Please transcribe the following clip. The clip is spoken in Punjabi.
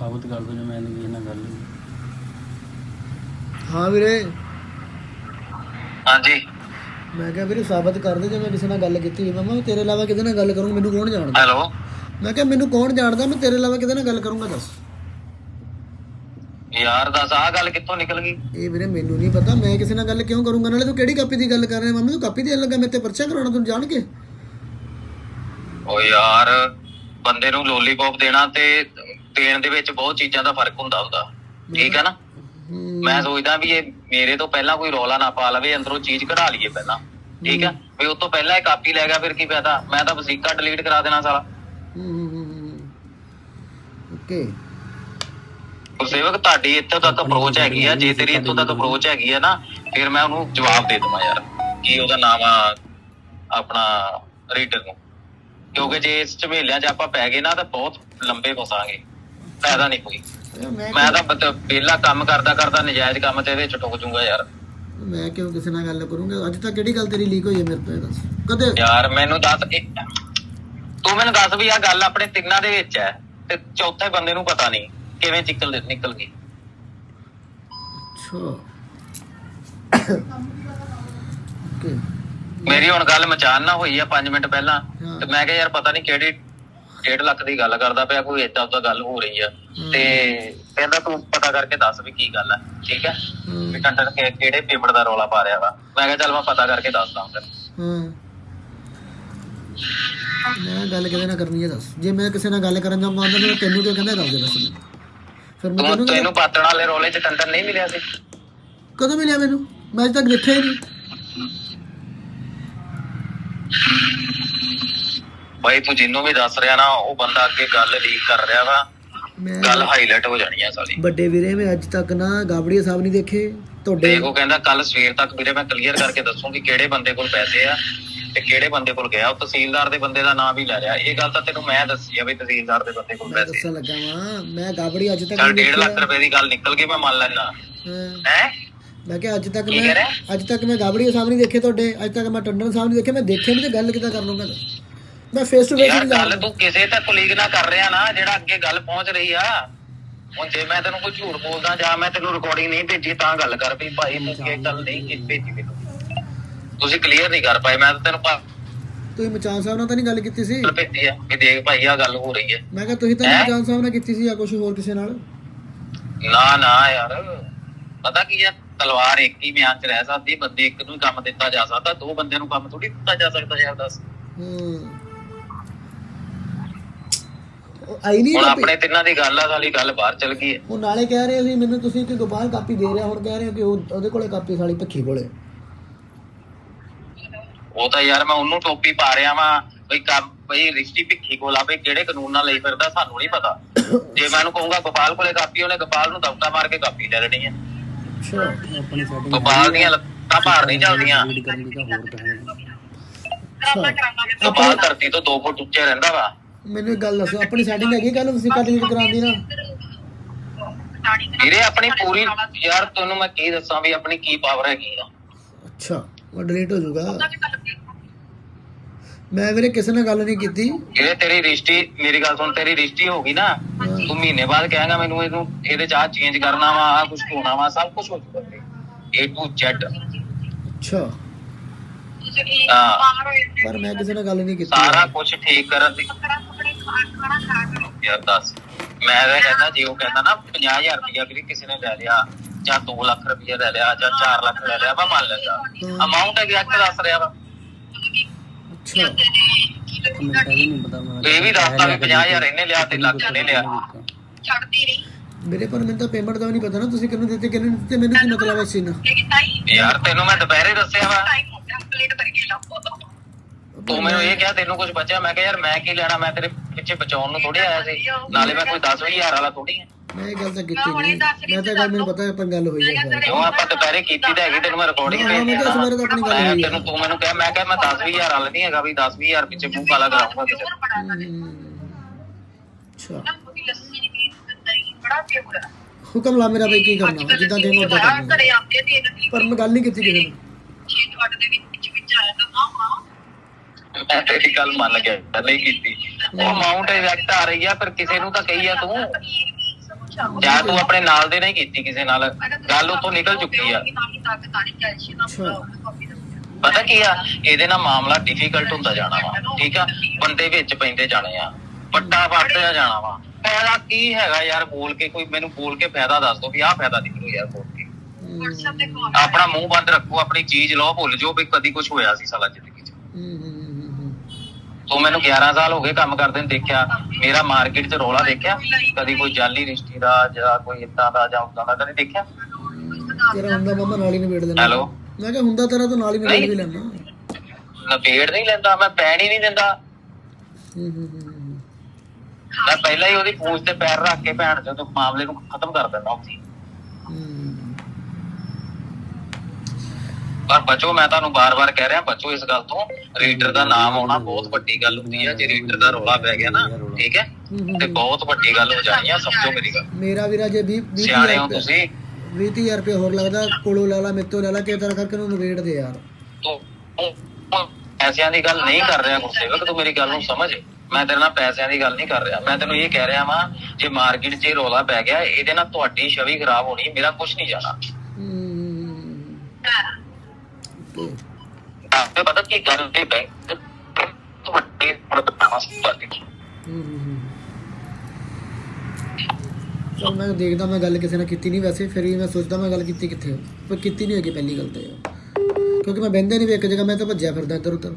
ਸਾਬਤ ਕਰ ਦੋ ਜੇ ਮੈਂ ਨਹੀਂ ਇਹਨਾਂ ਗੱਲ ਹੋਈ। ਹਾਂ ਵੀਰੇ। ਹਾਂਜੀ। ਮੈਂ ਕਿਹਾ ਵੀਰੇ ਸਾਬਤ ਕਰ ਦੇ ਜੇ ਮੈਂ ਕਿਸੇ ਨਾਲ ਗੱਲ ਕੀਤੀ ਹੋਈ। ਮਮਾ ਤੇਰੇ ਇਲਾਵਾ ਕਿਹਦੇ ਨਾਲ ਗੱਲ ਕਰੂੰ ਮੈਨੂੰ ਕੌਣ ਜਾਣਦਾ? ਹੈਲੋ। ਮੈਂ ਕਿਹਾ ਮੈਨੂੰ ਕੌਣ ਜਾਣਦਾ? ਮੈਂ ਤੇਰੇ ਇਲਾਵਾ ਕਿਹਦੇ ਨਾਲ ਗੱਲ ਕਰੂੰਗਾ ਦੱਸ। ਯਾਰ ਦੱਸ ਆਹ ਗੱਲ ਕਿੱਥੋਂ ਨਿਕਲ ਗਈ? ਇਹ ਵੀਰੇ ਮੈਨੂੰ ਨਹੀਂ ਪਤਾ। ਮੈਂ ਕਿਸੇ ਨਾਲ ਗੱਲ ਕਿਉਂ ਕਰੂੰਗਾ? ਨਾਲੇ ਤੂੰ ਕਿਹੜੀ ਕਾਪੀ ਦੀ ਗੱਲ ਕਰ ਰਿਹਾ? ਮੰਮੀ ਤੂੰ ਕਾਪੀ ਦੇਣ ਲੱਗਾ ਮੇਰੇ ਤੇ ਪਰਚਾ ਕਰਾਉਣਾ ਤੂੰ ਜਾਣ ਕੇ? ਓ ਯਾਰ ਬੰਦੇ ਨੂੰ ਲੋਲੀਪੌਪ ਦੇਣਾ ਤੇ ਦੇਣ ਦੇ ਵਿੱਚ ਬਹੁਤ ਚੀਜ਼ਾਂ ਦਾ ਫ਼ਰਕ ਹੁੰਦਾ ਹੁੰਦਾ। ਠੀਕ ਹੈ ਨਾ? ਮੈਂ ਸੋਚਦਾ ਵੀ ਇਹ ਮੇਰੇ ਤੋਂ ਪਹਿਲਾਂ ਕੋਈ ਰੌਲਾ ਨਾ ਪਾ ਲਵੇ ਅੰਦਰੋਂ ਚੀਜ਼ ਕਢਾ ਲਈਏ ਪਹਿਲਾਂ। ਠੀਕ ਹੈ ਵੀ ਉਸ ਤੋਂ ਪਹਿਲਾਂ ਇਹ ਕਾਪੀ ਲੈ ਗਿਆ ਫਿਰ ਕੀ ਫਾਇਦਾ? ਮੈਂ ਤਾਂ ਵਸੀਕਾ ਡਿਲੀਟ ਕਰਾ ਦੇਣਾ ਸਾਲਾ। ਓਕੇ। ਗੁਰਸੇਵਕ ਤੁਹਾਡੀ ਇੱਥੇ ਤੱਕ ਅਪਰੋਚ ਹੈਗੀ ਆ ਜੇ ਤੇਰੀ ਇੱਥੋਂ ਤੱਕ ਅਪਰੋਚ ਹੈਗੀ ਆ ਨਾ ਫਿਰ ਮੈਂ ਉਹਨੂੰ ਜਵਾਬ ਦੇ ਦਵਾਂ ਯਾਰ ਕੀ ਉਹਦਾ ਨਾਮ ਆ ਆਪਣਾ ਰੀਡਰ ਨੂੰ। ਕਿਉਂਕਿ ਜੇ ਇਸ ਝਮੇਲਿਆਂ 'ਚ ਆਪਾਂ ਪੈ ਗਏ ਨਾ ਤਾਂ ਬਹੁਤ ਲੰਬੇ ਫਸਾਂਗੇ। ਫਾਇਦਾ ਨਹੀਂ ਕੋਈ। ਮੈਂ ਤਾਂ ਬਤ- ਵਿਹਲਾ ਕੰਮ ਕਰਦਾ ਕਰਦਾ ਨਜਾਇਜ਼ ਕੰਮ ਤੇ ਇਹਦੇ ਚ ਟੁੱਕ ਜੂੰਗਾ ਯਾਰ। ਮੈਂ ਕਿਉਂ ਕਿਸੇ ਨਾਲ ਗੱਲ ਕਰੂੰਗਾ? ਅੱਜ ਤੱਕ ਕਿਹੜੀ ਗੱਲ ਤੇਰੀ ਲੀਕ ਹੋਈ ਹੈ ਮੇਰੇ ਤੋਂ ਇਹ ਦੱਸ? ਕਦੇ ਯਾਰ ਮੈਨੂੰ ਦੱਸ ਇਹ- ਤੂੰ ਮੈਨੂੰ ਦੱਸ ਵੀ ਆ ਗੱਲ ਆਪਣੇ ਤਿੰਨਾਂ ਦੇ ਵਿੱਚ ਹੈ ਤੇ ਚੌਥੇ ਬੰਦੇ ਨੂੰ ਪਤਾ ਨਹੀਂ ਕਿਵੇਂ ਨਿਕਲ ਨਿਕਲ ਗਈ। ਅੱਛਾ। ਓਕੇ ਮੇਰੀ ਹੁਣ ਗੱਲ ਮਚਾਨ ਨਾ ਹੋਈ ਆ 5 ਮਿੰਟ ਪਹਿਲਾਂ। ਤੇ ਮੈਂ ਕਿਹਾ ਯਾਰ ਪਤਾ ਨਹੀਂ ਕਿਹੜੀ 1.5 ਲੱਖ ਦੀ ਗੱਲ ਕਰਦਾ ਪਿਆ ਕੋਈ ਏਦਾਂ ਉਦਾਂ ਗੱਲ ਹੋ ਰਹੀ ਆ। ਤੇ ਕਹਿੰਦਾ ਤੂੰ ਪਤਾ ਕਰਕੇ ਦੱਸ ਵੀ ਕੀ ਗੱਲ ਆ ਠੀਕ ਹੂੰ, ਵੀ ਟੰਟਨ ਕਿ- ਕਿਹੜੇ ਪੇਮੈਂਟ ਦਾ ਰੌਲਾ ਪਾ ਰਿਹਾ ਵਾ। ਮੈਂ ਕਿਹਾ ਚੱਲ ਮੈਂ ਪਤਾ ਕਰਕੇ ਦੱਸਦਾ ਹਾਂ ਹਾਂ। ਮੈਂ ਗੱਲ ਕਿਹਦੇ ਨਾਲ ਕਰਨੀ ਹੈ ਦੱਸ। ਜੇ ਮੈਂ ਕਿਸੇ ਨਾਲ ਗੱਲ ਕਰਨ ਜਾਊਂਗਾ ਤਾਂ ਤੈਨੂੰ ਕਿਉਂ ਕਹਿੰਦਾ ਦੱਸ ਦੇ ਬਸ ਮੈਨੂੰ। ਫਿਰ ਮੈਂ ਤੂੰ ਤੈਨੂੰ ਤੈਨੂੰ ਪਾਤਣ ਵਾਲੇ ਰੌਲੇ ਚ ਟੰਟਨ ਨਹੀਂ ਮਿਲਿਆ ਸੀ? ਕਦੋਂ ਮਿਲਿਆ ਮੈਨੂੰ? ਮੈਂ ਅਜੇ ਤੱਕ ਦੇਖਿਆ ਹੀ ਨਹੀਂ। ਬਾਈ ਤੂੰ ਜਿੰਨੂੰ ਵੀ ਦੱਸ ਰਿਹਾ ਨਾ ਉਹ ਬੰਦਾ ਅੱਗੇ ਗੱਲ ਲੀਕ ਕਰ ਰਿਹਾ ਵਾ। ਮੈਂ ਗੱਲ ਹਾਈਲਾਈਟ ਹੋ ਜਾਣੀ ਆ ਸਾਲੀ ਵੱਡੇ ਵੀਰੇ ਮੈਂ ਅੱਜ ਤੱਕ ਨਾ ਗਾਬੜੀਆ ਸਾਹਿਬ ਨਹੀਂ ਦੇਖੇ ਤੁਹਾਡੇ ਉਹ ਕਹਿੰਦਾ ਕੱਲ ਸਵੇਰ ਤੱਕ ਵੀਰੇ ਮੈਂ ਕਲੀਅਰ ਕਰਕੇ ਦੱਸੂਗੀ ਕਿਹੜੇ ਬੰਦੇ ਕੋਲ ਪੈਸੇ ਆ ਤੇ ਕਿਹੜੇ ਬੰਦੇ ਕੋਲ ਗਿਆ। ਉਹ ਤਹਿਸੀਲਦਾਰ ਦੇ ਬੰਦੇ ਦਾ ਨਾਮ ਵੀ ਲੈ ਰਿਹਾ ਇਹ ਗੱਲ ਤਾਂ ਤੈਨੂੰ ਮੈਂ ਦੱਸੀ ਆ ਵੀ ਤਹਿਸੀਲਦਾਰ ਦੇ ਬੰਦੇ ਕੋਲ ਮੈਂ ਪੈਸੇ ਦੱਸਣ ਲੱਗਾ ਵਾਂ ਮੈਂ ਗਾਬੜੀ ਅੱਜ ਤੱਕ ਚੱਲ ਨਹੀਂ 1.5 ਲੱਖ ਦੇਖਿਆ। ਰੁਪਏ ਦੀ ਗੱਲ ਨਿਕਲ ਗਈ ਮੈਂ ਮੰਨ ਲੈਣਾ ਹਾਂ। ਹੈ? ਮੈਂ ਕਿਹਾ ਅੱਜ ਤੱਕ ਕੀ ਮੈਂ ਰਿਹਾ? ਅੱਜ ਤੱਕ ਮੈਂ ਗਾਬੜੀਆ ਸਾਹਿਬ ਨਹੀਂ ਦੇਖੇ ਤੁਹਾਡੇ ਅੱਜ ਤੱਕ ਮੈਂ ਟੰਡਨ ਸਾਹਿਬ ਨਹੀਂ ਦੇਖੇ ਮੈਂ ਦੇਖੇ ਨਹੀਂ ਤੇ ਗੱਲ ਕਿੱਦਾਂ ਕਰ ਲੂੰਗਾ ਮੈਂ ਫੇਸ ਟੂ ਫੇਸ ਯਾਰ ਨਹੀਂ ਗੱਲ ਤੂੰ ਕਿਸੇ ਤੇ ਕੁਲੀਗ ਨਾ ਕਰ ਰਿਹਾ ਨਾ ਜਿਹੜਾ ਅੱਗੇ ਗੱਲ ਪਹੁੰਚ ਰਹੀ ਆ। ਹੁਣ ਜੇ ਮੈਂ ਤੈਨੂੰ ਕੋਈ ਝੂਠ ਬੋਲਦਾ ਜਾਂ ਮੈਂ ਤੈਨੂੰ ਰਿਕਾਰਡਿੰਗ ਨਹੀਂ ਭੇਜੀ ਤਾਂ ਗੱਲ ਕਰ ਵੀ ਭਾਈ ਇਹ ਗੱਲ ਨਹੀਂ ਕੀਤੀ ਭੇਜੀ ਮੈਨੂੰ। ਤੁਸੀਂ ਕਲੀਅਰ ਨਹੀਂ ਕਰ ਪਾਏ ਮੈਂ ਤਾਂ ਤੈਨੂੰ ਪਾ- ਤੁਸੀਂ ਮਚਾਨ ਸਾਹਿਬ ਨਾਲ ਤਾਂ ਨਹੀਂ ਗੱਲ ਕੀਤੀ ਸੀ? ਗੱਲ ਭੇਜੀ ਆ ਵੀ ਦੇਖ ਭਾਈ ਆ ਗੱਲ ਹੋ ਰਹੀ ਹੈ ਮੈਂ ਕਿਹਾ ਤੁਸੀਂ ਤਾਂ ਨਹੀਂ ਹੈਂ? ਮਚਾਨ ਸਾਹਿਬ ਨਾਲ ਕੀਤੀ ਸੀ ਜਾਂ ਕੁਝ ਹੋਰ ਕਿਸੇ ਨਾਲ? ਨਾ ਨਾ ਯਾਰ। ਪਤਾ ਕੀ ਆ ਤਲਵਾਰ ਇੱਕ ਹੀ ਮਿਆਨ ਚ ਰਹਿ ਸਕਦੀ ਬੰਦੇ ਇੱਕ ਨੂੰ ਹੀ ਕੰਮ ਦਿੱਤਾ ਜਾ ਸਕਦਾ ਦੋ ਬੰਦਿਆਂ ਨੂੰ ਕੰਮ ਥੋੜੀ ਦਿੱਤਾ ਜਾ ਸਕਦਾ ਯਾਰ ਦੱਸ। ਹੂੰ। ਆਈ ਨਹੀਂ ਹੁਣ ਕਾਪੀ। ਆਪਣੇ ਤਿੰਨਾਂ ਦੀ ਗੱਲ ਆ ਸਾਲੀ ਗੱਲ ਬਾਹਰ ਚਲ ਗਈ ਹੈ। ਉਹ ਨਾਲੇ ਕਹਿ ਰਹੇ ਸੀ ਮੈਨੂੰ ਤੁਸੀਂ ਕਿ ਗੋਪਾਲ ਕਾਪੀ ਦੇ ਰਿਹਾ ਹੁਣ ਕਹਿ ਰਹੇ ਹੋ ਕਿ ਉਹ ਉਹਦੇ ਕੋਲੇ ਕਾਪੀ ਸਾਲੀ ਭੱਖੀ ਕੋਲੇ। ਉਹ ਤਾਂ ਯਾਰ ਮੈਂ ਉਹਨੂੰ ਟੋਪੀ ਪਾ ਰਿਹਾ ਵਾਂ ਬਈ ਕੰਮ ਬਈ ਰਿਸ਼ਤੀ ਭਿੱਖੀ ਕੋਲ ਆ ਬਈ ਕਿਹੜੇ ਕਾਨੂੰਨ ਨਾਲ ਲਈ ਫਿਰਦਾ ਸਾਨੂੰ ਨਹੀਂ ਪਤਾ। ਜੇ ਮੈਂ ਉਹਨੂੰ ਕਹੂੰਗਾ ਗੋਪਾਲ ਕੋਲੇ ਕਾਪੀ ਉਹਨੇ ਗੋਪਾਲ ਨੂੰ ਦਬਕਾ ਮਾਰ ਕੇ ਕਾਪੀ ਲੈ ਲੈਣੀ ਹੈ। ਅੱਛਾ। ਆਪਣੀ ਸੈਟਿੰਗ ਗੋਪਾਲ ਦੀਆਂ ਲੱਤਾਂ ਭਾਰ ਨਹੀਂ ਚੱਲਦੀਆਂ। ਰੀਡ ਕਰਨ ਦੀ ਤਾਂ ਹੋਰ ਗੋਪਾਲ ਧਰਤੀ ਤੋਂ 2 ਫੁੱਟ ਉੱਚੇ ਰਹਿੰਦਾ ਵਾ। ਮੈਨੂੰ ਇੱਕ ਗੱਲ ਦੱਸੋ ਆਪਣੀ ਸੈਟਿੰਗ ਹੈਗੀ ਕੱਲ ਤੁਸੀਂ ਕੱਟ ਲੀਟ ਕਰਾਉਂਦੀ ਨਾ? ਵੀਰੇ ਆਪਣੀ ਪੂਰੀ ਯਾਰ ਤੈਨੂੰ ਮੈਂ ਕੀ ਦੱਸਾਂ ਵੀ ਆਪਣੀ ਕੀ ਪਾਵਰ ਹੈਗੀ ਆ। ਅੱਛਾ ਡਿਲੀਟ ਹੋ ਜਾਊਗਾ। ਮੈਂ ਵੀਰੇ ਕਿਸੇ ਨਾਲ ਗੱਲ ਨਹੀਂ ਕੀਤੀ। ਇਹ ਤੇਰੀ ਰਿਸ਼ਤੀ ਮੇਰੀ ਗੱਲ ਸੁਣ ਤੇਰੀ ਰਿਸ਼ਤੀ ਹੋ ਗਈ ਨਾ ਤੂੰ ਮਹੀਨੇ ਬਾਅਦ ਕਹਾਂਗਾ ਮੈਨੂੰ ਇਹਨੂੰ ਇਹਦੇ ਚ ਆਹ ਚੇਂਜ ਕਰਨਾ ਵਾ ਆ ਕੁਝ ਹੋਣਾ ਵਾ ਸਭ ਕੁਝ ਹੋ ਜੂਗਾ A to Z ਅੱਛਾ। ਹਾਂ। ਪਰ ਮੈਂ ਕਿਸੇ ਨਾਲ ਗੱਲ ਨਹੀਂ ਕੀਤੀ। ਸਾਰਾ ਕੁਝ ਠੀਕ ਕਰਨ ਦੀ ਯਾਰ ਦੱਸ। ਮੈਂ ਤਾਂ ਕਹਿੰਦਾ ਜੇ ਉਹ ਕਹਿੰਦਾ ਨਾ 50000 ਰੁਪਇਆ ਵੀ ਕਿਸੇ ਨੇ ਲੈ ਲਿਆ ਜਾਂ 2 ਲੱਖ ਰੁਪਇਆ ਲੈ ਲਿਆ ਜਾਂ 4 ਲੱਖ ਲੈ ਲਿਆ ਮੈਂ ਮੰਨ ਲੈਂਦਾ। ਅਮਾਉਂਟ ਐਗਜ਼ੈਕਟ ਦੱਸ ਰਿਹਾ ਵਾ। ਅੱਛਾ। ਮੈਨੂੰ ਤਾਂ ਇਹ ਨਹੀਂ ਪਤਾ ਮੈਂ ਤੇ ਇਹ ਵੀ ਦੱਸਦਾ ਵੀ 50000 ਇਹਨੇ ਲਿਆ ਤੇ ਲੱਖ ਇਹਨੇ ਲਿਆ। ਮੇਰੇ ਪਰ ਮੈਨੂੰ ਤਾਂ ਪੇਮੈਂਟ ਦਾ ਵੀ ਨਹੀਂ ਪਤਾ ਨਾ ਤੁਸੀਂ ਕਿਹਨੂੰ ਦਿੱਤੇ ਕਿਹਨੂੰ ਨਹੀਂ ਦਿੱਤੇ ਮੈਨੂੰ ਕੀ ਮਤਲਬ ਹੈ ਸੀਨ ਯਾਰ ਤੈਨੂੰ ਮੈਂ ਦੁਪਹਿਰੇ ਦੱਸਿਆ ਵਾ। ਤੂੰ ਮੈਨੂੰ ਇਹ ਕਿਹਾ ਤੈਨੂੰ ਕੁਝ ਬਚਿਆ? ਮੈਂ ਕਿਹਾ ਯਾਰ ਮੈਂ ਕੀ ਲੈਣਾ? ਮੈਂ ਤੇਰੇ ਪਿੱਛੇ ਬਚਾਉਣ ਨੂੰ ਥੋੜੀ ਆਇਆ ਸੀ। ਨਾਲੇ ਮੈਂ ਕੋਈ 10000 ਵਾਲਾ ਥੋੜੀ ਆ। ਮੈਂ ਇਹ ਗੱਲ ਤਾਂ ਕੀਤੀ ਨਹੀਂ। ਮੈਂ ਤਾਂ ਗੱਲ ਮੈਨੂੰ ਪਤਾ ਹੈ ਪਰ ਗੱਲ ਹੋਈ ਹੈ ਕਿਉਂ? ਆਪਾਂ ਦੁਪਹਿਰੇ ਕੀਤੀ ਤਾਂ ਹੈਗੀ ਤੈਨੂੰ ਮੈਂ ਰਿਕਾਰਡਿੰਗ ਹਾਂ, ਮੈਂ ਤਾਂ ਆਪਣੀ ਗੱਲ ਹੋਈ ਹੈ। ਤੈਨੂੰ ਤੂੰ ਮੈਨੂੰ ਕਿਹਾ ਮੈਂ ਕਿਹਾ ਮੈਂ 10000 ਵਾਲਾ ਨਹੀਂ ਹੈਗਾ ਵੀ 10000 ਪਿੱਛੇ ਮੂੰਹ ਕਾਲਾ ਕਰਾਉਂਗਾ ਦਾ। ਹਮ, ਅੱਛਾ। ਹੁਕਮ ਲਾ ਮੇਰਾ ਬਈ ਕੀ ਕਰਨਾ? ਜਿੱਦਾਂ ਦੇਣਾ ਉਦਾਂ ਕਰਨਾ। ਪਰ ਮੈਂ ਗੱਲ ਨਹੀਂ ਕੀਤੀ ਕਿਸੇ ਨਾਲ ਮੈਂ ਤੇਰੀ ਗੱਲ ਮੰਨ ਗਿਆ ਨਹੀਂ ਕੀਤੀ। ਉਹ ਅਮਾਉਂਟ ਐਗਜ਼ੈਕਟ ਆ ਰਹੀ ਆ ਪਰ ਕਿਸੇ ਨੂੰ ਤਾਂ ਕਹੀ ਆ ਤੂੰ। ਜਾਂ ਤੂੰ ਆਪਣੇ ਨਾਲ ਦੇ ਨਹੀਂ ਕੀਤੀ ਕਿਸੇ ਨਾਲ। ਗੱਲ ਉੱਥੋਂ ਨਿਕਲ ਚੁੱਕੀ ਆ। ਪਤਾ ਕੀ ਆ ਇਹਦੇ ਨਾਲ ਮਾਮਲਾ ਡਿਫਿਕਲਟ ਹੁੰਦਾ ਜਾਣਾ ਵਾ ਠੀਕ ਆ? ਬੰਦੇ ਵਿੱਚ ਪੈਂਦੇ ਜਾਣੇ ਆ ਵੱਡਾ ਵੱਧਦਾ ਜਾਣਾ ਵਾ। ਫਾਇਦਾ ਕੀ ਹੈਗਾ ਯਾਰ ਬੋਲ ਕੇ ਕੋਈ ਮੈਨੂੰ ਬੋਲ ਕੇ ਫਾਇਦਾ ਦੱਸ ਦੋ ਵੀ ਆਹ ਫਾਇਦਾ ਨਿਕਲੂ ਯਾਰ ਬੋਲ ਕੇ। ਆਪਣਾ ਮੂੰਹ ਬੰਦ ਰੱਖੋ ਆਪਣੀ ਚੀਜ਼ ਲਓ ਭੁੱਲ ਜਾਓ ਵੀ ਕਦੀ ਕੁਝ ਹੋਇਆ ਸੀ ਸਾਲਾ ਜ਼ਿੰਦਗੀ 'ਚ। ਤੂੰ ਮੈਨੂੰ 11 ਸਾਲ ਹੋ ਗਏ ਕੰਮ ਕਰਦੇ ਨੂੰ ਦੇਖਿਆ ਮੇਰਾ ਮਾਰਕੀਟ 'ਚ ਰੋਲਾ ਦੇਖਿਆ ਕਦੀ ਕੋਈ ਜਾਲੀ ਰਿਸ਼ਤੀ ਦਾ ਜਾਂ ਕੋਈ ਇਦਾਂ ਦਾ ਜਾਂ ਉਦਾਂ ਦਾ ਕਦੀ ਦੇਖਿਆ? ਤੇਰਾ ਹੁੰਦਾ ਮਾਮਾ ਨਾਲ ਹੀ ਨਿਬੇੜ ਲੈਣਾ ਹੈਲੋ? ਮੈਂ ਕਿਹਾ ਹੁੰਦਾ ਤੇਰਾ ਤਾਂ ਨਾਲ ਹੀ ਨਿਬੇੜ ਵੀ ਲੈਣਾ ਨਪੇੜ ਨਹੀਂ ਲੈਂਦਾ ਮੈਂ ਪੈਣ ਹੀ ਨਹੀਂ ਦਿੰਦਾ। ਹੂੰ ਹੂੰ ਹੂੰ, ਹੂੰ ਮੈਂ ਪਹਿਲਾਂ ਹੀ ਉਹਦੀ ਪੂੰਛ ਤੇ ਪੈਰ ਰੱਖ ਕੇ ਭੈਣ ਚੋਦ ਮਾਮਲੇ ਨੂੰ ਖਤਮ ਕਰ ਦਿੰਦਾ। ਸੀ ਹੂੰ। ਪਰ ਬਚੋ ਮੈਂ ਤੁਹਾਨੂੰ ਬਾਰ-ਬਾਰ ਕਹਿ ਰਿਹਾ ਬਚੋ ਇਸ ਗੱਲ ਤੋਂ ਰੀਡਰ ਦਾ ਨਾਮ ਆਉਣਾ ਬਹੁਤ ਵੱਡੀ ਗੱਲ ਹੁੰਦੀ ਹੈ। ਜੇ ਰੀਡਰ ਦਾ ਰੋਲਾ ਪੈ ਗਿਆ ਨਾ ਠੀਕ ਹੈ? ਤੇ ਬਹੁਤ ਵੱਡੀ ਗੱਲ ਹੋ ਜਾਣੀ ਆ ਸਮਝੋ ਮੇਰੀ ਗੱਲ। ਮੇਰਾ ਵੀਰਾ ਜੇ 20 20 ਸਿਆਣੇ ਹੋ ਤੁਸੀਂ। 20000 ਰੁਪਏ ਹੋਰ ਲੱਗਦਾ ਕੋਲੋਂ ਲੈ ਲਾ ਮੇਤੋਂ ਲੈ ਲਾ ਕਿਸ ਤਰ੍ਹਾਂ ਕਰਕੇ ਉਹਨੂੰ ਨਿਬੇੜ ਦੇ ਯਾਰ। ਪੈਸਿਆਂ ਦੀ ਗੱਲ ਨਹੀਂ ਕਰ ਰਿਹਾ ਗੁਰਸੇਵਕ ਤੂੰ ਮੇਰੀ ਗੱਲ ਨੂੰ ਸਮਝ। ਮੈਂ ਤੇਰੇ ਨਾਲ ਪੈਸਿਆਂ ਦੀ ਗੱਲ ਨਹੀਂ ਕਰ ਰਿਹਾ। ਮੈਂ ਤੈਨੂੰ ਇਹ ਕਹਿ ਰਿਹਾ ਵਾਂ ਜੇ ਮਾਰਕੀਟ 'ਚ ਇਹ ਰੋਲਾ ਪੈ ਗਿਆ ਇਹਦੇ ਨਾਲ ਤੁਹਾਡੀ ਛਵੀ ਖਰਾਬ ਹੋਣੀ ਮੇਰਾ ਕੁਝ ਨਹੀਂ ਜਾਣਾ। ਹੂੰ ਓਕੇ ਪਤਾ ਕੀ ਗੱਲ ਤੇ ਬੈਂਕ ਤੁਹਾਡੇ ਪ੍ਰੋਡਕਟਾਂ ਵਾਸਤੇ ਹੂੰ ਹੂੰ ਹੂੰ ਚਲ ਮੈਂ ਦੇਖਦਾ ਮੈਂ ਗੱਲ ਕਿਸੇ ਨਾਲ ਕੀਤੀ ਨਹੀਂ ਵੈਸੇ, ਫਿਰ ਵੀ ਮੈਂ ਸੋਚਦਾ ਮੈਂ ਗੱਲ ਕੀਤੀ ਕਿੱਥੇ ਪਰ ਕੀਤੀ ਨਹੀਂ ਹੈਗੀ ਪਹਿਲੀ ਗੱਲ ਤੇ ਕਿਉਂਕਿ ਮੈਂ ਬਹਿੰਦੇ ਨਹੀਂ ਵੀ ਇੱਕ ਜਗ੍ਹਾ, ਮੈਂ ਤਾਂ ਭੱਜਿਆ ਫਿਰਦਾ ਇੱਧਰ ਉੱਧਰ